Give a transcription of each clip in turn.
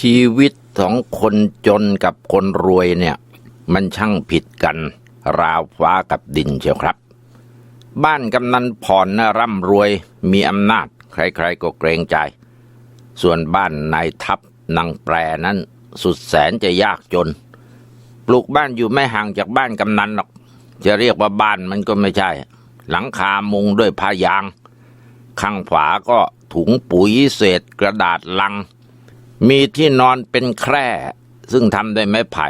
ชีวิตของคนจนกับคนรวยเนี่ย มันช่างผิดกัน ราวฟ้ากับดินเชียวครับ บ้านกำนันผ่อนนะร่ำรวยมีอำนาจ ใครๆก็เกรงใจ ส่วนบ้านนายทัพนางแปรนั้น สุดแสนจะยากจน ปลูกบ้านอยู่ไม่ห่างจากบ้านกำนันหรอก จะเรียกว่าบ้านมันก็ไม่ใช่ หลังคามุงด้วยผ้ายาง ข้างฝาก็ถุงปุ๋ยเศษกระดาษลัง มีที่นอนเป็นแคร่ ซึ่งทำด้วยไม้ไผ่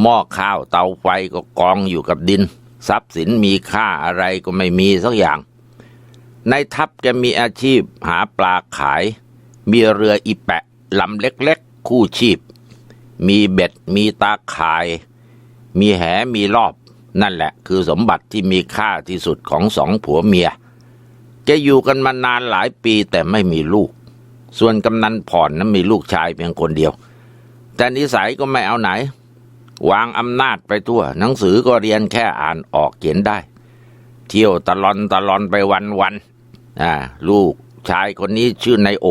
หม้อข้าวเตาไฟก็กองอยู่กับดิน ทรัพย์สินมีค่าอะไรก็ไม่มีสักอย่าง ในทัพแกมีอาชีพหาปลาขาย มีเรืออีแปะลำเล็กๆ คู่ชีพ มีเบ็ดมีตาข่าย มีแหมีรอบ นั่นแหละคือสมบัติที่มีค่าที่สุดของสองผัวเมียจะอยู่กันมานานหลายปีแต่ไม่มีลูก ส่วนกำนันผ่อนนั้นมีลูกชายเพียงคนเดียว แต่นิสัยก็ไม่เอาไหน วางอำนาจไปทั่ว หนังสือก็เรียนแค่อ่านออกเขียนได้ เที่ยวตะลอนตะลอนไปวันวันอ่าลูกชายคนนี้ชื่อนายโอ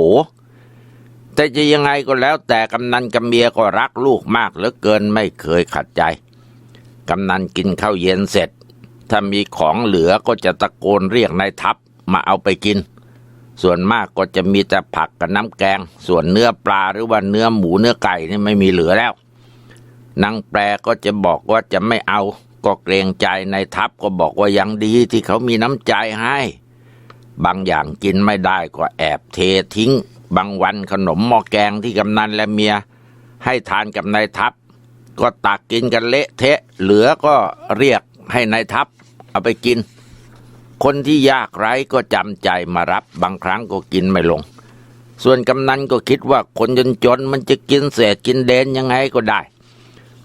แต่จะยังไงก็แล้ว แต่กำนันกับเมียก็รักลูกมากเหลือเกินไม่เคยขัดใจ กำนันกินข้าวเย็นเสร็จ ถ้ามีของเหลือก็จะตะโกนเรียกนายทัพมาเอาไปกิน ส่วนมากก็จะมีแต่ผักกับน้ำแกง ส่วนเนื้อปลาหรือว่าเนื้อหมูเนื้อไก่นี่ไม่มีเหลือแล้ว นางแปรก็จะบอกว่าจะไม่เอา ก็เกรงใจนายทัพก็บอกว่ายังดีที่เขามีน้ำใจให้ บางอย่างกินไม่ได้ก็แอบเททิ้ง บางวันขนมหม้อแกงที่กำนันและเมีย ให้ทานกับนายทัพ ก็ตักกินกันเละเทะ เหลือก็เรียกให้นายทัพเอาไปกิน คนที่ยากไร้ก็จำใจมารับบางครั้งก็กินไม่ลง ส่วนกำนันก็คิดว่าคนจนจนๆมันจะกินเศษกินเดนยังไงก็ได้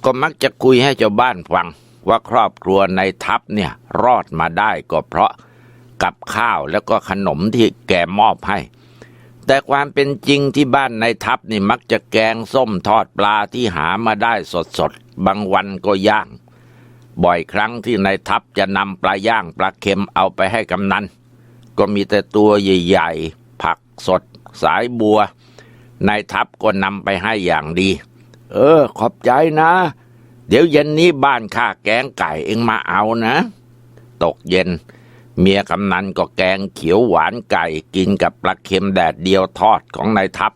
ก็มักจะคุยให้ชาวบ้านฟัง ว่าครอบครัวในทัพเนี่ยรอดมาได้ก็เพราะกับข้าวแล้วก็ขนมที่แกมอบให้ แต่ความเป็นจริงที่บ้านในทัพนี่มักจะแกงส้มทอดปลาที่หามาได้สดๆ บางวันก็ย่าง บ่อยครั้งที่ในทัพจะนำปลาย่างปลาเค็มเอาไปให้กำนัน ก็มีแต่ตัวใหญ่ๆ ผักสด สายบัวนายทัพก็นำไปให้อย่างดี เออ ขอบใจนะ เดี๋ยวเย็นนี้บ้านข้าแกงไก่เองมาเอานะ ตกเย็น เมียกำนันก็แกงเขียวหวานไก่กินกับปลาเค็มแดดเดียวทอดของนายทัพ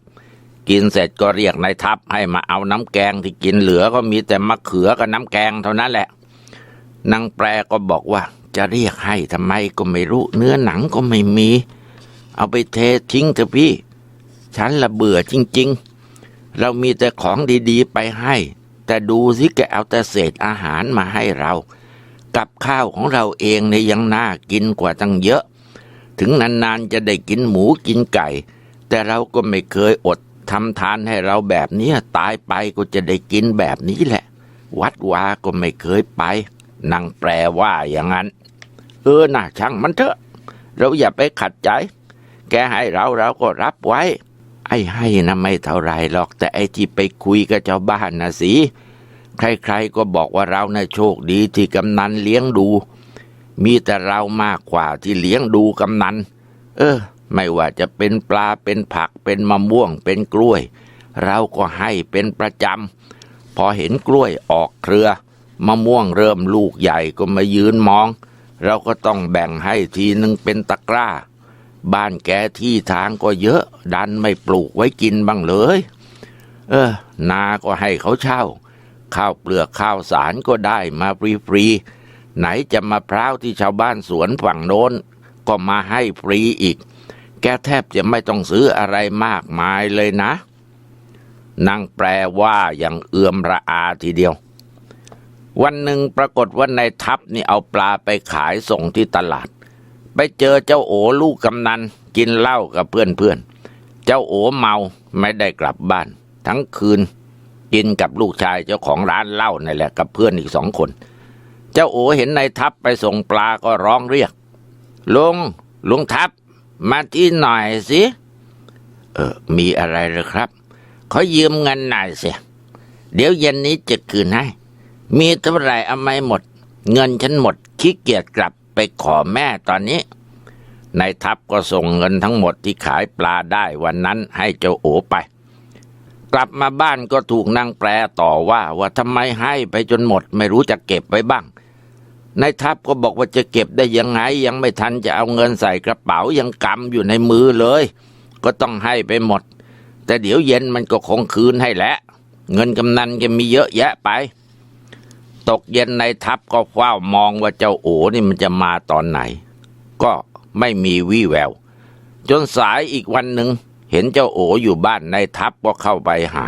กินเสร็จก็เรียกนายทัพให้มาเอาน้ำแกงที่กินเหลือก็มีแต่มะเขือกับน้ำแกงเท่านั้นแหละ นางแปรก็บอกว่า จะเรียกให้ทำไมก็ไม่รู้ เนื้อหนังก็ไม่มี เอาไปเททิ้งเถอะพี่ ฉันละเบื่อจริง ๆ เรามีแต่ของดีๆไปให้ แต่ดูสิแกเอาแต่เศษอาหารมาให้เรา กับข้าวของเราเองเนี่ยยังน่ากินกว่าตั้งเยอะ ถึงนานๆจะได้กินหมูกินไก่ แต่เราก็ไม่เคยอดทำทานให้เราแบบนี้ตายไปก็จะได้กินแบบนี้แหละ วัดวาก็ไม่เคยไป นางแปลว่าอย่างนั้น เออน่าช่างมันเถอะ เราอย่าไปขัดใจ แกให้เราเราก็รับไว้ ไอ้ให้นะไม่เท่าไรหรอกแต่ไอ้ที่ไปคุยกับเจ้าบ้านนะสิ ใครๆก็บอกว่าเรานะ่ะโชคดีที่กำนันเลี้ยงดู มีแต่เรามากกว่าที่เลี้ยงดูกำนัน เออ ไม่ว่าจะเป็นปลาเป็นผักเป็นมะม่วงเป็นกล้วย เราก็ให้เป็นประจำพอเห็นกล้วยออกเครือ มะม่วงเริ่มลูกใหญ่ก็มายืนมอง เราก็ต้องแบ่งให้ทีนึงเป็นตะกร้า บ้านแกที่ทางก็เยอะ ดันไม่ปลูกไว้กินบ้างเลย เออ นาก็ให้เขาเช่า ข้าวเปลือกข้าวสารก็ได้มาฟรีๆไหนจะมะพร้าวที่ชาวบ้านสวนฝั่งโน้น ก็มาให้ฟรีอีก แกแทบจะไม่ต้องซื้ออะไรมากมายเลยนะนางแปลว่าอย่างเอื่อมระอาทีเดียว วันหนึ่งปรากฏว่านายทัพนี่เอาปลาไปขายส่งที่ตลาด ไปเจอเจ้าโอลูกกำนันกินเหล้ากับเพื่อนๆ เจ้าโอเมาไม่ได้กลับบ้าน ทั้งคืนกินกับลูกชายเจ้าของร้านเหล้านี่แหละกับเพื่อนอีกสองคน เจ้าโอเห็นนายทัพไปส่งปลาก็ร้องเรียกลุงลุงทัพ มาที่หน่อยสิ เออ มีอะไรหรือครับ ขอยืมเงินหน่อยสิ เดี๋ยวเย็นนี้จะคืนให้ มีเท่าไหร่เอาไม่หมด เงินฉันหมดขี้เกียจกลับไปขอแม่ตอนนี้นายทัพก็ส่งเงินทั้งหมดที่ขายปลาได้วันนั้นให้เจ้าโอไป กลับมาบ้านก็ถูกนางแปรต่อว่าว่าทำไมให้ไปจนหมด ไม่รู้จะเก็บไว้บ้างนายทัพก็บอกว่าจะเก็บได้ยังไง ยังไม่ทันจะเอาเงินใส่กระเป๋ายังกำอยู่ในมือเลย ก็ต้องให้ไปหมด แต่เดี๋ยวเย็นมันก็คงคืนให้แหละ เงินกำนันจะมีเยอะแยะไป ตกเย็นในายทัพก็เฝ้ามองว่าเจ้าโอนี่มันจะมาตอนไหน ก็ไม่มีวี่แวว จนสายอีกวันหนึ่งเห็นเจ้าโออยู่บ้านนายทัพก็เข้าไปหา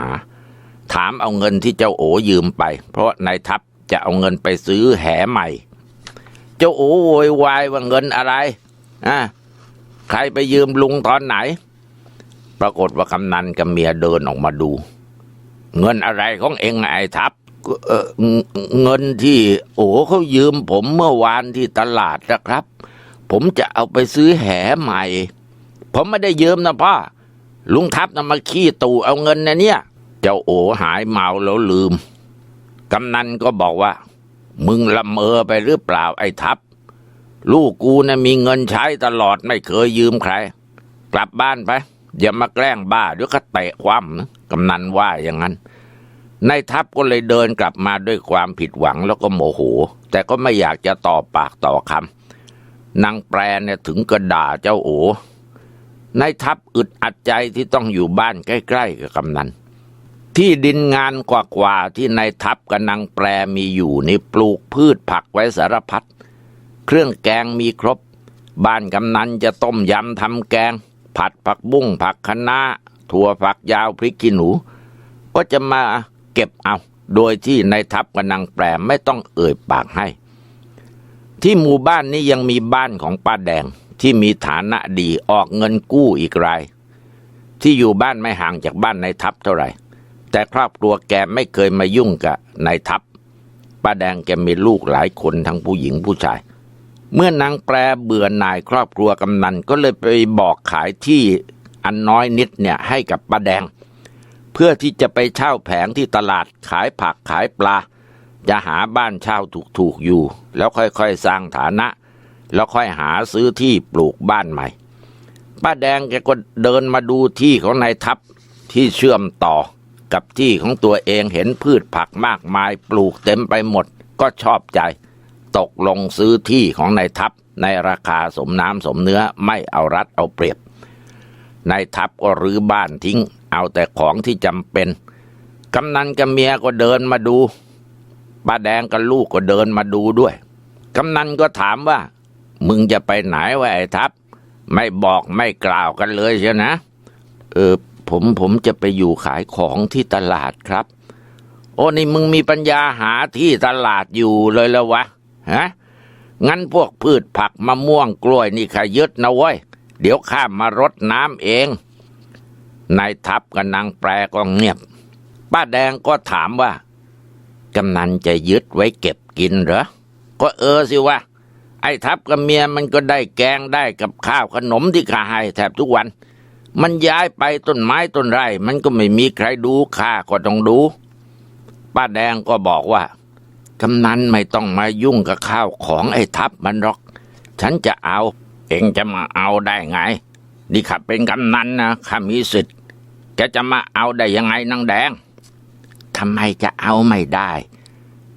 ถามเอาเงินที่เจ้าโอยืมไป เพราะนายทัพจะเอาเงินไปซื้อแหใหม่ เจ้าโอโวยวายว่าเงินอะไรอะใครไปยืมลุงตอนไหน ปรากฏว่ากำนันกับเมียเดินออกมาดู เงินอะไรของเองไอ้ทัพ เงินที่ โอเขายืมผมเมื่อวานที่ตลาดนะครับ ผมจะเอาไปซื้อแหใหม่ ผมไม่ได้ยืมนะพ่อลุงทัพนะมาขี้ตู่เอาเงินนะเนี่ย เจ้าโอหายเมาแล้วลืม กำนันก็บอกว่า มึงละเมอไปหรือเปล่าไอ้ทัพลูกกูนะมีเงินใช้ตลอดไม่เคยยืมใคร กลับบ้านไป อย่ามาแกล้งบ้าเดี๋ยวก็เตะคว่ำนะกำนันว่าอย่างนั้น นายทัพก็เลยเดินกลับมาด้วยความผิดหวังแล้วก็โมโห แต่ก็ไม่อยากจะต่อปากต่อคำนางแปรเนี่ยถึงกระด่าเจ้าโอนายทัพอึดอัดใจที่ต้องอยู่บ้านใกล้ๆกับกำนัน ที่ดินงานกว่าๆที่นายทัพกับนางแปรมีอยู่นี่ปลูกพืชผักไว้สารพัดเครื่องแกงมีครบ บ้านกำนันจะต้มยำทำแกง ผัดผักบุ้งผักคะน้าถั่วฝักยาวพริกขี้หนู ก็จะมา เก็บเอา โดยที่นายทัพกับนางแปรไม่ต้องเอ่ยปากให้ ที่หมู่บ้านนี้ยังมีบ้านของป้าแดงที่มีฐานะดีออกเงินกู้อีกราย ที่อยู่บ้านไม่ห่างจากบ้านนายทัพเท่าไหร่ แต่ครอบครัวแกไม่เคยมายุ่งกับนายทัพป้าแดงแกมีลูกหลายคนทั้งผู้หญิงผู้ชาย เมื่อนางแปรเบื่อหน่ายครอบครัวกำนันก็เลยไปบอกขายที่อันน้อยนิดเนี่ยให้กับป้าแดง เพื่อที่จะไปเช่าแผงที่ตลาดขายผักขายปลา จะหาบ้านเช่าถูกๆอยู่ แล้วค่อยๆสร้างฐานะ แล้วค่อยหาซื้อที่ปลูกบ้านใหม่ ป้าแดงแกก็เดินมาดูที่ของนายทัพที่เชื่อมต่อกับที่ของตัวเองเห็นพืชผักมากมายปลูกเต็มไปหมดก็ชอบใจ ตกลงซื้อที่ของนายทัพในราคาสมน้ำสมเนื้อไม่เอารัดเอาเปรียบนายทัพก็รื้อบ้านทิ้ง เอาแต่ของที่จำเป็น กำนันกับเมียก็เดินมาดูป้าแดงกับลูกก็เดินมาดูด้วย กำนันก็ถามว่า มึงจะไปไหนวะไอ้ทัพไม่บอกไม่กล่าวกันเลยใช่นะ เออผมผมจะไปอยู่ขายของที่ตลาดครับ โอ้นี่มึงมีปัญญาหาที่ตลาดอยู่เลยแล้ววะฮะงั้นพวกพืชผักมะม่วงกล้วยนี่ขยึดนะเว้ย เดี๋ยวข้ามมารดน้ำเอง นายทัพกับนางแปรก็เงียบ ป้าแดงก็ถามว่ากำนันจะยึดไว้เก็บกินเหรอ ก็เออสิวะ ไอ้ทัพกับเมียมันก็ได้แกงได้กับข้าวขนมที่ข้าให้แทบทุกวัน มันย้ายไปต้นไม้ต้นไร่ มันก็ไม่มีใครดูข้าก็ต้องดู ป้าแดงก็บอกว่ากำนันไม่ต้องมายุ่งกับข้าวของไอ้ทัพมันหรอก ฉันจะเอา เองจะมาเอาได้ไง นี่ข้าเป็นกำนันนะข้ามีสิทธิ์ แกจะมาเอาได้ยังไงนางแดงทำไมจะเอาไม่ได้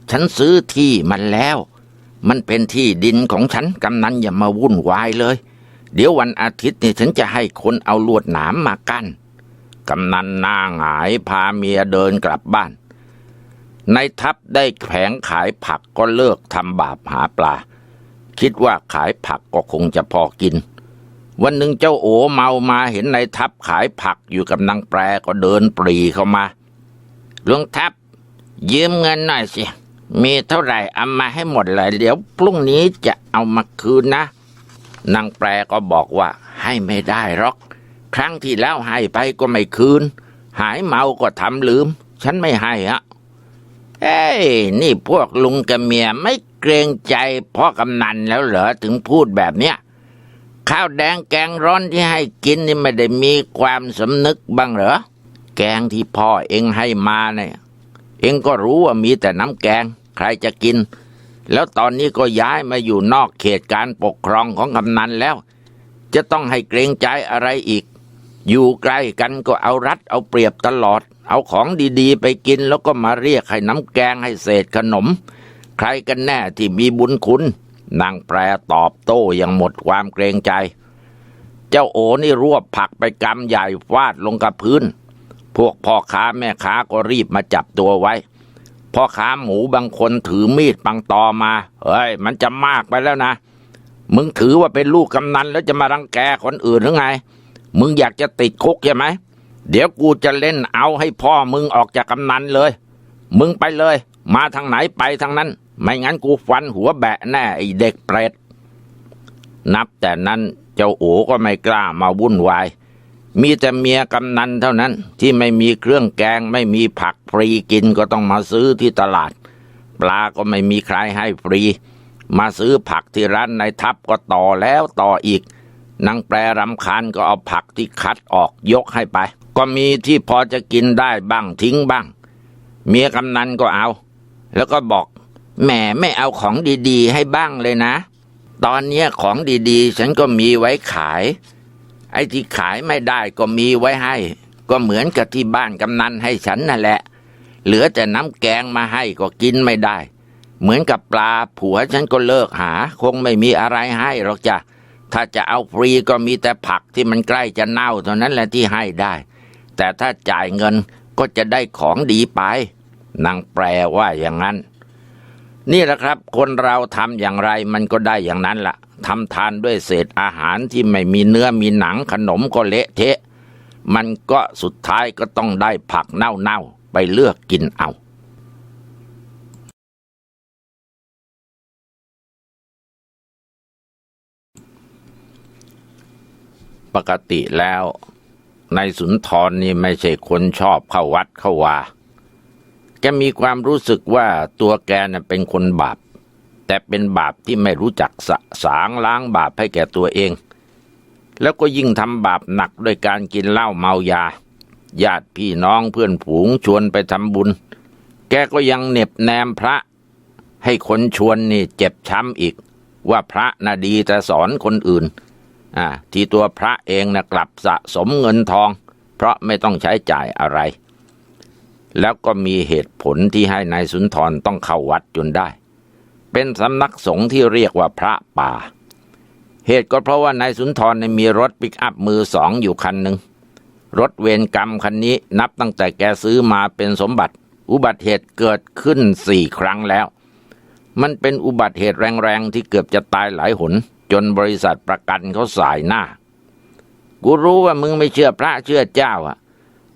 ฉันซื้อที่มันแล้ว มันเป็นที่ดินของฉันกำนันอย่ามาวุ่นวายเลย เดี๋ยววันอาทิตย์นี่ฉันจะให้คนเอาลวดหนามมากั้นกำนันหน้าหงายพาเมียเดินกลับบ้านในทัพได้แผงขายผักก็เลิกทำบาปหาปลา คิดว่าขายผักก็คงจะพอกิน วันหนึ่งเจ้าโอเมามาเห็นในทัพขายผักอยู่กับนางแปรก็เดินปรีเข้ามาหลวงทัพยืมเงินหน่อยสิ มีเท่าไหร่เอามาให้หมดเลยเดี๋ยวพรุ่งนี้จะเอามาคืนนะนางแปรก็บอกว่าให้ไม่ได้หรอก ครั้งที่แล้วให้ไปก็ไม่คืน หายเมาก็ทำลืม ฉันไม่ให้อะเอ้ยนี่พวกลุงกับเมียไม่เกรงใจพ่อกำนันแล้วเหรอถึงพูดแบบเนี้ย ข้าวแดงแกงร้อนที่ให้กินนี่ไม่ได้มีความสำนึกบ้างเหรอ แกงที่พ่อเองให้มาเนี่ย เองก็รู้ว่ามีแต่น้ำแกง ใครจะกิน แล้วตอนนี้ก็ย้ายมาอยู่นอกเขตการปกครองของกำนันแล้ว จะต้องให้เกรงใจอะไรอีก อยู่ใกล้กันก็เอารัดเอาเปรียบตลอด เอาของดีๆ ไปกินแล้วก็มาเรียกให้น้ำแกงให้เศษขนม ใครกันแน่ที่มีบุญคุณ นางแปรตอบโต้อย่างหมดความเกรงใจ เจ้าโอนี่รวบผักไปกำใหญ่ฟาดลงกับพื้น พวกพ่อค้าแม่ค้าก็รีบมาจับตัวไว้ พ่อค้าหมูบางคนถือมีดปังตอมา เฮ้ย มันจะมากไปแล้วนะ มึงถือว่าเป็นลูกกำนันแล้วจะมารังแกคนอื่นหรือไง มึงอยากจะติดคุกใช่ไหม เดี๋ยวกูจะเล่นเอาให้พ่อมึงออกจากกำนันเลย มึงไปเลย มาทางไหนไปทางนั้น ไม่งั้นกูฟันหัวแบะแน่ไอเด็กเปรตนับแต่นั้นเจ้าโอก็ไม่กล้ามาวุ่นวาย มีแต่เมียกำนันเท่านั้นที่ไม่มีเครื่องแกง ไม่มีผักฟรีกินก็ต้องมาซื้อที่ตลาด ปลาก็ไม่มีใครให้ฟรี มาซื้อผักที่ร้านในทับก็ต่อแล้วต่ออีกนางแปรรำคาญก็เอาผักที่คัดออกยกให้ไป ก็มีที่พอจะกินได้บ้างทิ้งบ้าง เมียกำนันก็เอา แล้วก็บอก แหมไม่เอาของดีๆ ให้บ้างเลยนะ ตอนเนี้ยของดีๆ ฉันก็มีไว้ขาย ไอ้ที่ขายไม่ได้ก็มีไว้ให้ ก็เหมือนกับที่บ้านกำนันให้ฉันนั่นแหละ เหลือแต่น้ำแกงมาให้ก็กินไม่ได้ เหมือนกับปลาผัวฉันก็เลิกหา คงไม่มีอะไรให้หรอกจ้ะถ้าจะเอาฟรีก็มีแต่ผักที่มันใกล้จะเน่าเท่านั้นแหละที่ให้ได้ แต่ถ้าจ่ายเงินก็จะได้ของดีไปนางแปลว่าอย่างนั้น นี่แหละครับ คนเราทำอย่างไรมันก็ได้อย่างนั้นละ่ะทำทานด้วยเศษอาหารที่ไม่มีเนื้อมีหนังขนมก็เละเทะ มันก็สุดท้ายก็ต้องได้ผักเน่าๆไปเลือกกินเอาปกติแล้ว ในสุนทรนี่ไม่ใช่คนชอบเข้าวัดเข้าว่า แกมีความรู้สึกว่าตัวแกน่ะเป็นคนบาป แต่เป็นบาปที่ไม่รู้จักสสางล้างบาปให้แก่ตัวเอง แล้วก็ยิ่งทำบาปหนักด้วยการกินเหล้าเมายา ญาติพี่น้องเพื่อนผูงชวนไปทำบุญ แกก็ยังเน็บแนมพระ ให้คนชวนนี่เจ็บช้ำอีก ว่าพระน่ะดีแต่สอนคนอื่นอ่าที่ตัวพระเองนะกลับสะสมเงินทอง เพราะไม่ต้องใช้จ่ายอะไร แล้วก็มีเหตุผลที่ให้นายสุนทรต้องเข้าวัดจนได้ เป็นสำนักสงฆ์ที่เรียกว่าพระป่า เหตุก็เพราะว่านายสุนทรเนี่ยมีรถปิกอัพมือสองอยู่คันหนึ่งรถเวรกรรมคันนี้นับตั้งแต่แกซื้อมาเป็นสมบัติ อุบัติเหตุเกิดขึ้นสี่ครั้งแล้ว มันเป็นอุบัติเหตุแรงๆที่เกือบจะตายหลายหน จนบริษัทประกันเขาสายหน้า กูรู้ว่ามึงไม่เชื่อพระเชื่อเจ้าอะ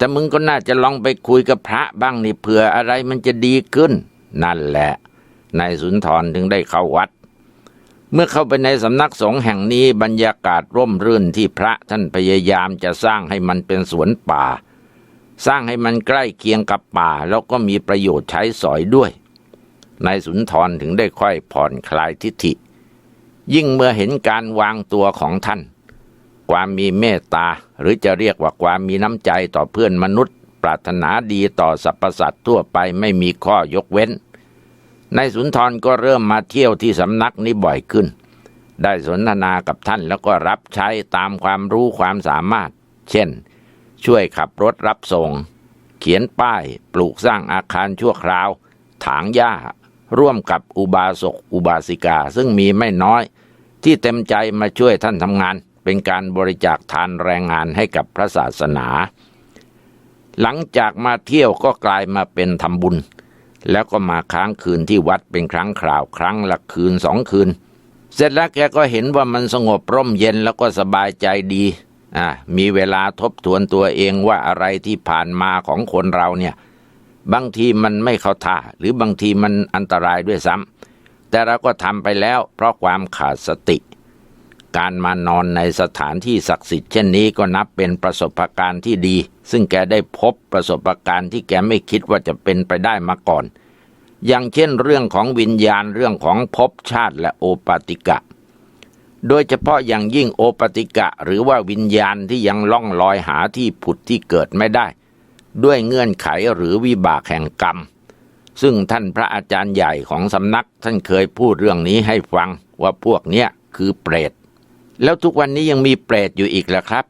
แต่มึงก็น่าจะลองไปคุยกับพระบ้างนี่เผื่ออะไรมันจะดีขึ้น นั่นแหละนายสุนทรถึงได้เข้าวัด เมื่อเข้าไปในสำนักสงฆ์แห่งนี้บรรยากาศร่มรื่นที่พระท่านพยายามจะสร้างให้มันเป็นสวนป่า สร้างให้มันใกล้เคียงกับป่า แล้วก็มีประโยชน์ใช้สอยด้วยนายสุนทรถึงได้ค่อยผ่อนคลายทิฐิ ยิ่งเมื่อเห็นการวางตัวของท่าน ความมีเมตตา หรือจะเรียกว่าความมีน้ำใจต่อเพื่อนมนุษย์ ปรารถนาดีต่อสรรพสัตว์ทั่วไปไม่มีข้อยกเว้นนายสุนทรก็เริ่มมาเที่ยวที่สำนักนี้บ่อยขึ้น ได้สนทนากับท่านแล้วก็รับใช้ตามความรู้ความสามารถ เช่น ช่วยขับรถรับส่ง เขียนป้าย ปลูกสร้างอาคารชั่วคราว ถางหญ้า ร่วมกับอุบาสกอุบาสิกาซึ่งมีไม่น้อย ที่เต็มใจมาช่วยท่านทำงาน เป็นการบริจาคทานแรงงานให้กับพระศาสนา หลังจากมาเที่ยวก็กลายมาเป็นทำบุญ แล้วก็มาค้างคืนที่วัดเป็นครั้งคราวครั้งละคืนสองคืน เสร็จแล้วแกก็เห็นว่ามันสงบร่มเย็นแล้วก็สบายใจดีอ่ามีเวลาทบทวนตัวเองว่าอะไรที่ผ่านมาของคนเราเนี่ยบางทีมันไม่เข้าท่าหรือบางทีมันอันตรายด้วยซ้ำแต่เราก็ทำไปแล้วเพราะความขาดสติ การมานอนในสถานที่ศักดิ์สิทธิ์เช่นนี้ก็นับเป็นประสบการณ์ที่ดี ซึ่งแกได้พบประสบการณ์ที่แกไม่คิดว่าจะเป็นไปได้มาก่อน อย่างเช่นเรื่องของวิญญาณเรื่องของภพชาติและโอปาติกะ โดยเฉพาะอย่างยิ่งโอปติกะ หรือว่าวิญญาณที่ยังล่องลอยหาที่ผุดที่เกิดไม่ได้ ด้วยเงื่อนไขหรือวิบากแห่งกรรม ซึ่งท่านพระอาจารย์ใหญ่ของสำนักท่านเคยพูดเรื่องนี้ให้ฟังว่าพวกเนี้ยคือเปรต แล้วทุกวันนี้ยังมีเปรตอยู่อีกเหรอครับ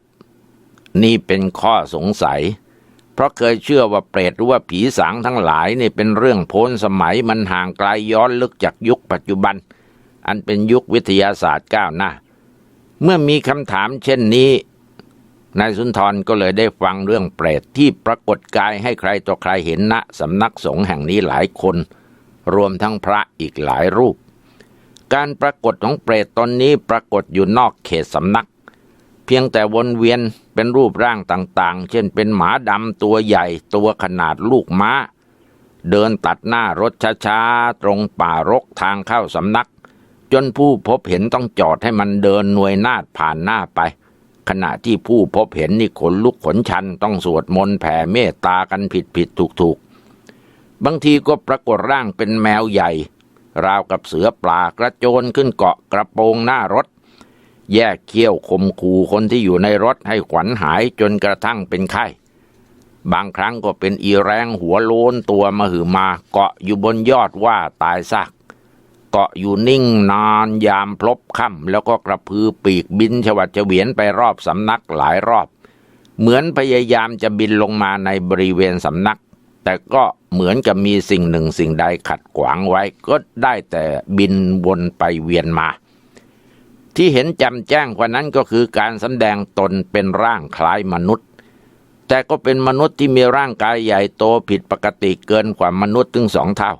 นี่เป็นข้อสงสัย เพราะเคยเชื่อว่าเปรตหรือว่าผีสางทั้งหลายนี่เป็นเรื่องโพ้นสมัยมันห่างไกลย้อนลึกจากยุคปัจจุบัน อันเป็นยุควิทยาศาสตร์ก้าวหน้า เมื่อมีคำถามเช่นนี้นายสุนทรก็เลยได้ฟังเรื่องเปรตที่ปรากฏกายให้ใครต่อใครเห็นณสำนักสงฆ์แห่งนี้หลายคน รวมทั้งพระอีกหลายรูป การปรากฏของเปรตตนนี้ปรากฏอยู่นอกเขตสำนัก เพียงแต่วนเวียนเป็นรูปร่างต่างๆ เช่นเป็นหมาดำตัวใหญ่ตัวขนาดลูกม้า เดินตัดหน้ารถช้าๆ ตรงป่ารกทางเข้าสำนัก จนผู้พบเห็นต้องจอดให้มันเดินหน่วยนาดผ่านหน้าไป ขณะที่ผู้พบเห็นนี่ขนลุกขนชันต้องสวดมนต์แผ่เมตตากันผิดผิดถูกถูกบางทีก็ปรากฏร่างเป็นแมวใหญ่ ราวกับเสือปลากระโจนขึ้นเกาะกระโปรงหน้ารถ แยกเขี้ยวคมขู่คนที่อยู่ในรถให้ขวัญหายจนกระทั่งเป็นไข้ บางครั้งก็เป็นอีแรงหัวโลนตัวมาหือมาเกาะอยู่บนยอดว่าตายซากเกาะอยู่นิ่งนานยามพลบค่ำแล้วก็กระพือปีกบินฉวัดเฉวียนไปรอบสำนักหลายรอบ เหมือนพยายามจะบินลงมาในบริเวณสำนัก แต่ก็เหมือนกับมีสิ่งหนึ่งสิ่งใดขัดขวางไว้ ก็ได้แต่บินวนไปเวียนมา ที่เห็นจำแจ้งกว่านั้นก็คือการสำแดงตนเป็นร่างคล้ายมนุษย์ แต่ก็เป็นมนุษย์ที่มีร่างกายใหญ่โตผิดปกติเกินกว่ามนุษย์ถึงสองเท่า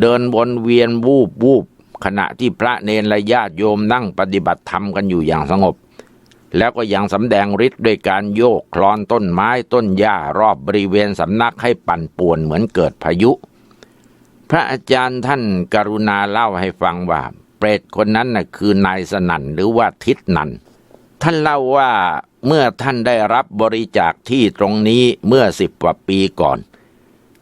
เดินวนเวียนวูบวูบขณะที่พระเนรและญาติโยมนั่งปฏิบัติธรรมกันอยู่อย่างสงบ แล้วก็ยังสำแดงฤทธิ์ด้วยการโยกคลอนต้นไม้ต้นหญ้ารอบบริเวณสำนักให้ปั่นป่วนเหมือนเกิดพายุ พระอาจารย์ท่านกรุณาเล่าให้ฟังว่า เปรตคนนั้นน่ะคือนายสนั่นหรือว่าทิศนันท่านเล่าว่าเมื่อท่านได้รับบริจาคที่ตรงนี้เมื่อสิบกว่าปีก่อน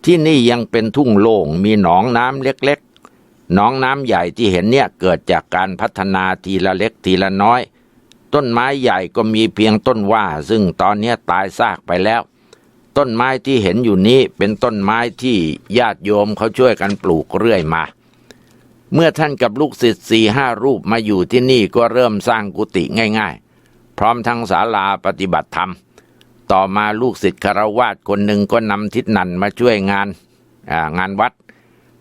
ที่นี่ยังเป็นทุ่งโล่งมีหนองน้ำเล็กๆหนองน้ำใหญ่ที่เห็นเนี่ยเกิดจากการพัฒนาทีละเล็กทีละน้อย ต้นไม้ใหญ่ก็มีเพียงต้นว่า ซึ่งตอนนี้ตายซากไปแล้ว ต้นไม้ที่เห็นอยู่นี้เป็นต้นไม้ที่ญาติโยมเขาช่วยกันปลูกเรื่อยมา เมื่อท่านกับลูกศิษย์สี่ห้ารูปมาอยู่ที่นี่ก็เริ่มสร้างกุฏิง่าย ๆ พร้อมทั้งศาลาปฏิบัติธรรม ต่อมาลูกศิษย์คารวาสคนหนึ่งก็นำทิศนันมาช่วยงานางานวัด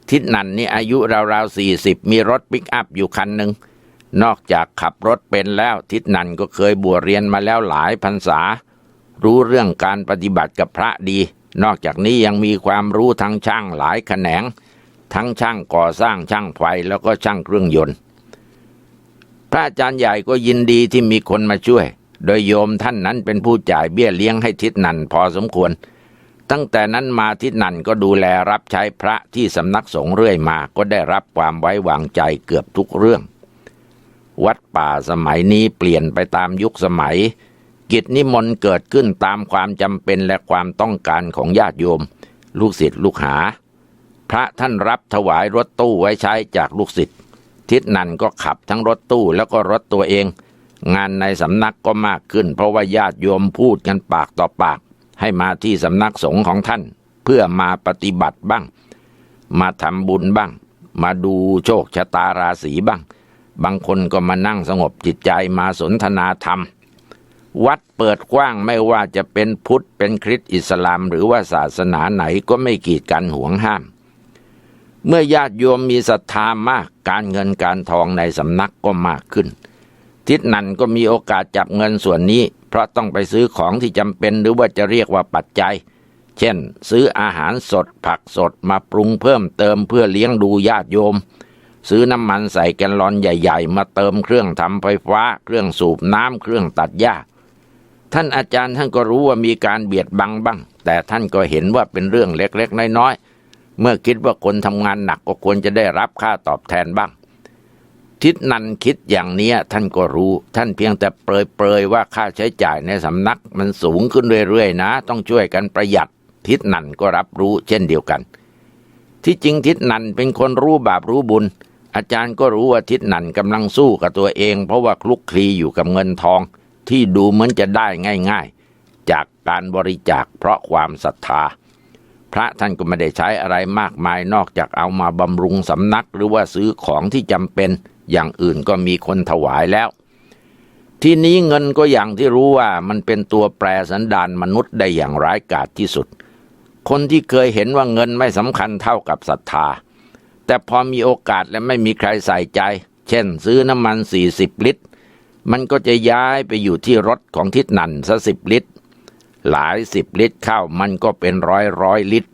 ทิศนันนี่อายุราวๆสี่สิบมีรถปิกอัพอยู่คันหนึ่ง นอกจากขับรถเป็นแล้วทิศนันก็เคยบวชเรียนมาแล้วหลายพรรษา รู้เรื่องการปฏิบัติกับพระดี นอกจากนี้ยังมีความรู้ทั้งช่างหลายแขนง ทั้งช่างก่อสร้างช่างไฟแล้วก็ช่างเครื่องยนต์ พระอาจารย์ใหญ่ก็ยินดีที่มีคนมาช่วย โดยโยมท่านนั้นเป็นผู้จ่ายเบี้ยเลี้ยงให้ทิศนันพอสมควร ตั้งแต่นั้นมาทิศนันก็ดูแลรับใช้พระที่สำนักสงฆ์เรื่อยมาก็ได้รับความไว้วางใจเกือบทุกเรื่อง วัดป่าสมัยนี้เปลี่ยนไปตามยุคสมัย กิจนิมนต์เกิดขึ้นตามความจำเป็นและความต้องการของญาติโยม ลูกศิษย์ลูกหา พระท่านรับถวายรถตู้ไว้ใช้จากลูกศิษย์ทิศนันก็ขับทั้งรถตู้แล้วก็รถตัวเอง งานในสำนักก็มากขึ้น เพราะว่าญาติโยมพูดกันปากต่อปาก ให้มาที่สำนักสงฆ์ของท่าน เพื่อมาปฏิบัติบ้าง มาทำบุญบ้าง มาดูโชคชะตาราศีบ้าง บางคนก็มานั่งสงบจิตใจมาสนทนาธรรม วัดเปิดกว้างไม่ว่าจะเป็นพุทธเป็นคริสต์อิสลาม หรือว่าศาสนาไหนก็ไม่กีดกันห่วงห้าม เมื่อญาติโยมมีศรัทธามากการเงินการทองในสำนักก็มากขึ้น ทิศนันก็มีโอกาสจับเงินส่วนนี้ เพราะต้องไปซื้อของที่จำเป็นหรือว่าจะเรียกว่าปัจจัยเช่น ซื้ออาหารสดผักสดมาปรุงเพิ่มเติมเพื่อเลี้ยงดูญาติโยม ซื้อน้ำมันใส่แกลลอนใหญ่ ๆ มาเติมเครื่องทำไฟฟ้า เครื่องสูบน้ำเครื่องตัดหญ้า ท่านอาจารย์ท่านก็รู้ว่ามีการเบียดบังบ้าง แต่ท่านก็เห็นว่าเป็นเรื่องเล็กๆน้อยๆเมื่อคิดว่าคนทำงานหนักก็ควรจะได้รับค่าตอบแทนบ้าง ทิศนันคิดอย่างเนี้ท่านก็รู้ ท่านเพียงแต่เปรยๆว่าค่าใช้จ่ายในสำนักมันสูงขึ้นเรื่อยๆนะ ต้องช่วยกันประหยัด ทิศนันก็รับรู้เช่นเดียวกัน ที่จริงทิศนันเป็นคนรู้บาปรู้บุญ อาจารย์ก็รู้ว่าทิศนันกำลังสู้กับตัวเอง เพราะว่าคลุกคลีอยู่กับเงินทอง ที่ดูเหมือนจะได้ง่าย ๆ จากการบริจาคเพราะความศรัทธา พระท่านก็ไม่ได้ใช้อะไรมากมายนอกจากเอามาบำรุงสำนักหรือว่าซื้อของที่จำเป็นอย่างอื่นก็มีคนถวายแล้ว ที่นี้เงินก็อย่างที่รู้ว่ามันเป็นตัวแปรสันดานมนุษย์ได้อย่างร้ายกาจที่สุด คนที่เคยเห็นว่าเงินไม่สำคัญเท่ากับศรัทธา แต่พอมีโอกาสและไม่มีใครใส่ใจ เช่นซื้อน้ำมัน 40 ลิตร มันก็จะย้ายไปอยู่ที่รถของทิศนันซะสิบลิตร หลายสิบลิตรเข้ามันก็เป็นร้อยร้อยลิตร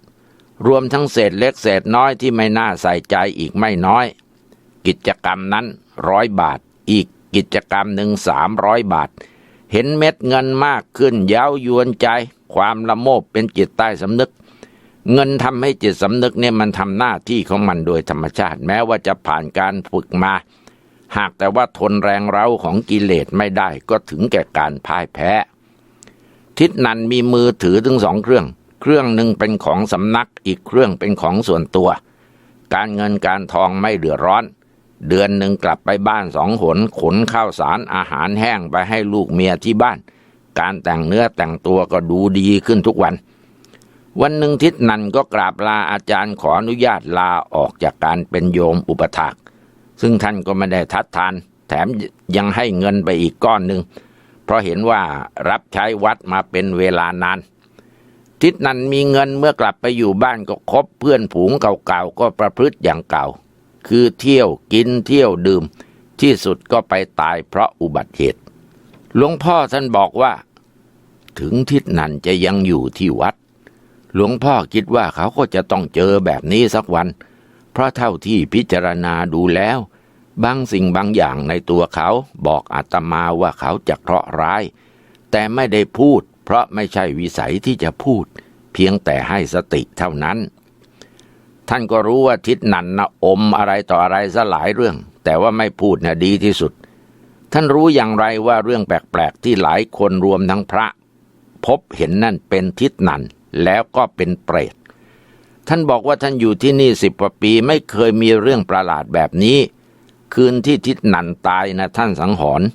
รวมทั้งเศษเล็กเศษน้อยที่ไม่น่าใส่ใจอีกไม่น้อย กิจกรรมนั้นร้อยบาท อีกกิจกรรมหนึ่งสามร้อยบาท เห็นเม็ดเงินมากขึ้นเย้ายวนใจ ความละโมบเป็นจิตใต้สำนึก เงินทำให้จิตสำนึกเนี่ยมันทำหน้าที่ของมันโดยธรรมชาติ แม้ว่าจะผ่านการฝึกมา หากแต่ว่าทนแรงเร้าของกิเลสไม่ได้ก็ถึงแก่การพ่ายแพ้ ทิศนันมีมือถือถึงสองเครื่อง เครื่องหนึ่งเป็นของสำนักอีกเครื่องเป็นของส่วนตัว การเงินการทองไม่เดือดร้อน เดือนหนึ่งกลับไปบ้านสองหนขนข้าวสารอาหารแห้งไปให้ลูกเมียที่บ้าน การแต่งเนื้อแต่งตัวก็ดูดีขึ้นทุกวัน วันหนึ่งทิศนันก็กราบลาอาจารย์ขออนุญาตลาออกจากการเป็นโยมอุปถากซึ่งท่านก็ไม่ได้ทัดทาน แถมยังให้เงินไปอีกก้อนหนึ่ง เพราะเห็นว่ารับใช้วัดมาเป็นเวลานาน ทิศนันมีเงินเมื่อกลับไปอยู่บ้านก็คบเพื่อนผูงเก่าๆก็ประพฤติอย่างเก่า คือเที่ยวกินเที่ยวดื่ม ที่สุดก็ไปตายเพราะอุบัติเหตุ หลวงพ่อท่านบอกว่า ถึงทิศนันจะยังอยู่ที่วัด หลวงพ่อคิดว่าเขาก็จะต้องเจอแบบนี้สักวัน เพราะเท่าที่พิจารณาดูแล้ว บางสิ่งบางอย่างในตัวเขาบอกอาตมาว่าเขาจะเคราะห์ร้าย แต่ไม่ได้พูด เพราะไม่ใช่วิสัยที่จะพูด เพียงแต่ให้สติเท่านั้น ท่านก็รู้ว่าทิศนันนะอมอะไรต่ออะไรซะหลายเรื่อง แต่ว่าไม่พูดนะดีที่สุด ท่านรู้อย่างไรว่าเรื่องแปลกๆที่หลายคนรวมทั้งพระ พบเห็นนั่นเป็นทิศนัน แล้วก็เป็นเปรต ท่านบอกว่าท่านอยู่ที่นี่สิบกว่าปีไม่เคยมีเรื่องประหลาดแบบนี้ คืนที่ทิศนันตายนะท่านสังหรณ์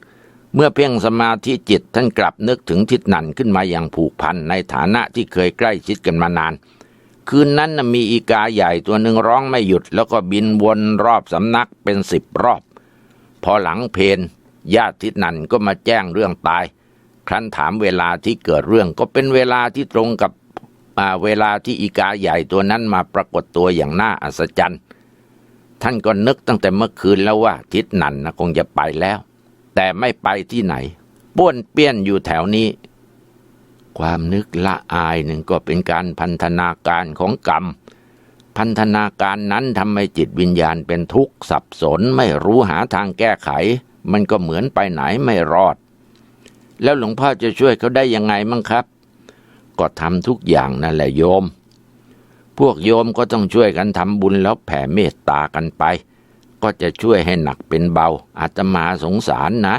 เมื่อเพ่งสมาธิจิตท่านกลับนึกถึงทิศนันขึ้นมาอย่างผูกพันในฐานะที่เคยใกล้ชิดกันมานาน คืนนั้นนะมีอีกาใหญ่ตัวหนึ่งร้องไม่หยุด แล้วก็บินวนรอบสำนักเป็นสิบรอบ พอหลังเพนญาติทิศนันก็มาแจ้งเรื่องตาย ครั้นถามเวลาที่เกิดเรื่องก็เป็นเวลาที่ตรงกับ เวลาที่อีกาใหญ่ตัวนั้นมาปรากฏตัวอย่างน่าอัศจรรย์ ท่านก็นึกตั้งแต่เมื่อคืนแล้วว่าทิศนันนะคงจะไปแล้ว แต่ไม่ไปที่ไหน ป้วนเปี้ยนอยู่แถวนี้ ความนึกละอายหนึ่งก็เป็นการพันธนาการของกรรม พันธนาการนั้นทำให้จิตวิญญาณเป็นทุกข์สับสนไม่รู้หาทางแก้ไข มันก็เหมือนไปไหนไม่รอด แล้วหลวงพ่อจะช่วยเขาได้ยังไงมั่งครับ ก็ทำทุกอย่างนั่นแหละโยม พวกโยมก็ต้องช่วยกันทำบุญแล้วแผ่เมตตากันไป ก็จะช่วยให้หนักเป็นเบาอาตมาสงสารนะ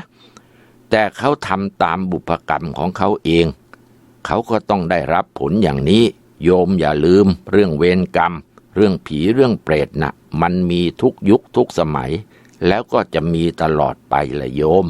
แต่เขาทำตามบุพกรรมของเขาเอง เขาก็ต้องได้รับผลอย่างนี้ โยมอย่าลืม เรื่องเวรกรรม เรื่องผีเรื่องเปรตนะ่ะ มันมีทุกยุคทุกสมัย แล้วก็จะมีตลอดไปละโยม